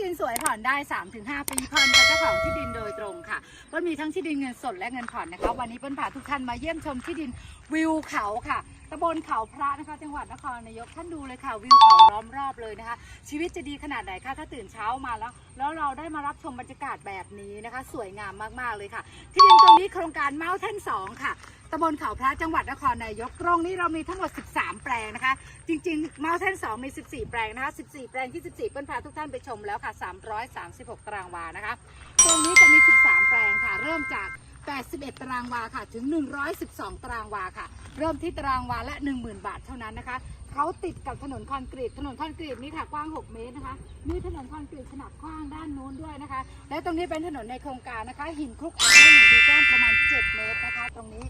ดินสวยผ่อนได้ 3-5 ปีผ่อนกับเจ้าของที่ดินโดยตรงค่ะเปิ้ลมีทั้งที่ดินเงินสดและเงินผ่อนนะคะ วันนี้เปิ้ลพาทุกท่านมาเยี่ยมชมที่ดินวิวเขาค่ะตำบลเขาพระนะคะ จังหวัดนครนายกท่านดูเลยค่ะ วิวเขาล้อมรอบเลยนะคะ ชีวิตจะดีขนาดไหนคะถ้าตื่นเช้ามาแล้ว แล้วเราได้มารับชมบรรยากาศแบบนี้นะคะ สวยงามมากๆเลยค่ะ ที่ดินตรงนี้โครงการเมาส์เทนสองค่ะ ตำบลเขาพระจังหวัดนครนายกตรงนี้เรามีทั้งหมด 13 แปลงนะคะ จริงๆ Mountain 2มี 14 แปลงนะคะ 14 แปลงที่ 14เปิ้ลพาทุกท่านไปชมแล้วค่ะ 336 ตารางวานะคะ ตรงนี้จะมี 13 แปลงค่ะ เริ่มจาก 81 ตารางวาค่ะ ถึง 112 ตารางวาค่ะ เริ่มที่ตารางวาละ 10,000 บาทเท่านั้นนะคะเขาติดกับถนนคอนกรีต ถนนคอนกรีตนี่ค่ะกว้าง 6 เมตรนะคะ มีถนนคอนกรีตขนาดกว้างด้านนู้นด้วยนะคะ และตรงนี้เป็นถนนในโครงการนะคะ หินคลุกอัดหนึ่งมีกว้างประมาณ 7 เมตรนะคะ ตรงนี้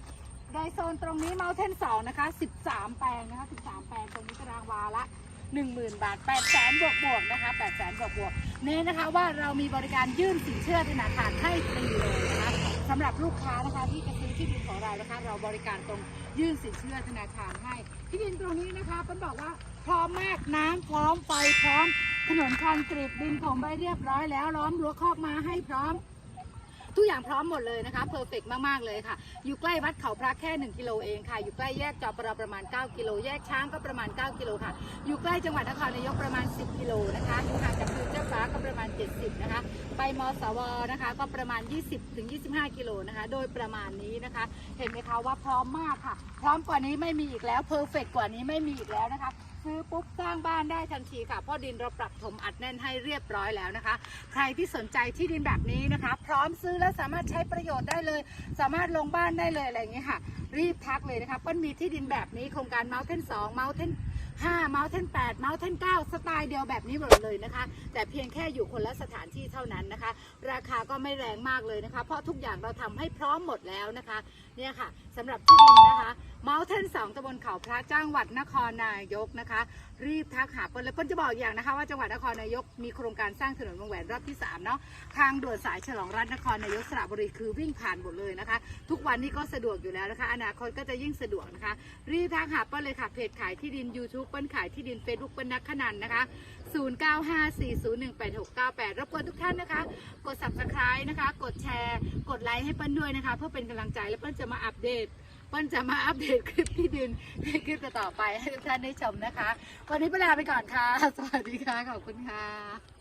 ในโซนตรงนี้ Mountain 2นะคะ 13 แปลงนะคะ 13 แปลงตรงนี้ตารางวาละ 10,000 บาท8 0 0 0 0บวกบวกนะคะ8 0 0 0 0บวกบวกเน้นนะคะว่าเรามีบริการยื่นสินเชื่อธนาคารให้ฟรีเลยนะคะสำหรับลูกค้านะคะที่จะซื้อที่ดินของเรานะคะ เราบริการตรงยื่นสินเชื่อธนาคารให้ ที่ดินตรงนี้นะคะเปิ้ลบอกว่าพร้อมมากน้ำพร้อมไฟพร้อมถนนคอนกรีตดินถมไปเรียบร้อยแล้วล้อมรั้วคอกมาให้พร้อม ทุกอย่างพร้อมหมดเลยนะคะเพอร์เฟกมากๆเลยค่ะ อยู่ใกล้วัดเขาพระแค่ 1 กิโลเองค่ะ อยู่ใกล้แยกจอปรประมาณ 9 กิโล แยกช้างก็ประมาณ 9 กิโลค่ะ อยู่ใกล้จังหวัดนครนายกประมาณ 10 กิโลนะคะอยู่ห่างจากฟิวเจอร์ฟ้าก็ประมาณ 70 นะคะ ไปมสวนะคะก็ประมาณ 20ถึง25 กิโลนะคะ โดยประมาณนี้นะคะ เห็นไหมคะว่าพร้อมมากค่ะ พร้อมกว่านี้ไม่มีอีกแล้วเพอร์เฟกกว่านี้ไม่มีอีกแล้วนะคะซื้อปุ๊บสร้างบ้านได้ทันทีค่ะเพราะดินเราปรับถมอัดแน่นให้เรียบร้อยแล้วนะคะ ใครที่สนใจที่ดินแบบนี้นะคะ พร้อมซื้อและสามารถใช้ประโยชน์ได้เลย สามารถลงบ้านได้เลยอะไรอย่างเงี้ยค่ะ รีบทักเลยนะคะเปิ้ลมีที่ดินแบบนี้โครงการ Mountain 2 Mountain 5 Mountain 8 Mountain 9 สไตล์เดียวแบบนี้หมดเลยนะคะ แต่เพียงแค่อยู่คนละสถานที่เท่านั้นนะคะ ราคาก็ไม่แรงมากเลยนะคะ เพราะทุกอย่างเราทำให้พร้อมหมดแล้วนะคะ เนี่ยค่ะสำหรับที่ดินนะคะ Mountain 2ตำบลเขาพระจังหวัดนครนายกนะคะ รีบทักหาเปิ้ลและเปิ้ลจะบอกอย่างนะคะ ว่าจังหวัดนครนายกมีโครงการสร้างถนนวงแหวนรอบที่3เนาะทางด่วนสายฉลองรัฐนครนายกสระบุรีคือวิ่งผ่านหมดเลยนะคะ ทุกวันนี้ก็สะดวกอยู่แล้วนะคะ อนาคตก็จะยิ่งสะดวกนะคะ รีบทักหาเปิ้ลเลยค่ะเพจขายที่ดิน YouTube เปิ้ลขายที่ดิน Facebook เปิ้ลนักขนันนะคะ 0954018698 รบกวนทุกท่านนะคะ กด subscribe นะคะ กดแชร์ กดไลค์ให้เปิ้ลด้วยนะคะ เพื่อเป็นกำลังใจและเปิ้ลจะมาอัปเดตเปิ้ลจะมาอัปเดตคลิปที่ดินในคลิปต่อไปให้ทุกท่านได้ชมนะคะ วันนี้เวลาไปก่อนค่ะ สวัสดีค่ะ ขอบคุณค่ะ